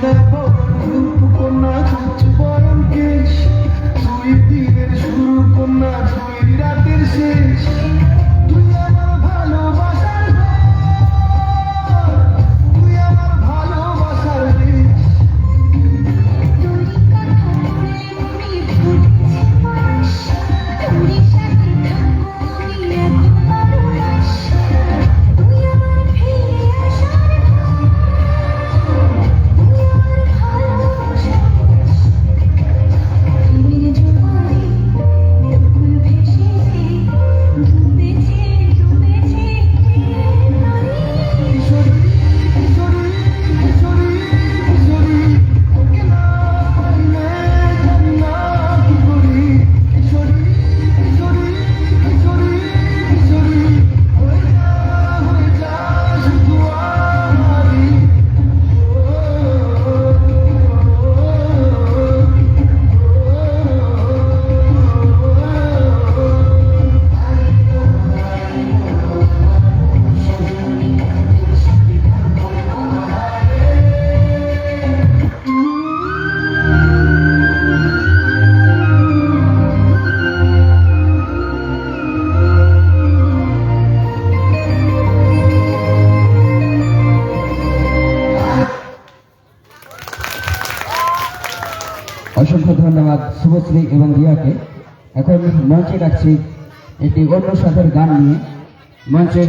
the অসংখ্য ধন্যবাদ শুভশ্রী এবং রিয়াকে। এখন মঞ্চে রাখছি একটি অন্য সাথের গান নিয়ে। মঞ্চে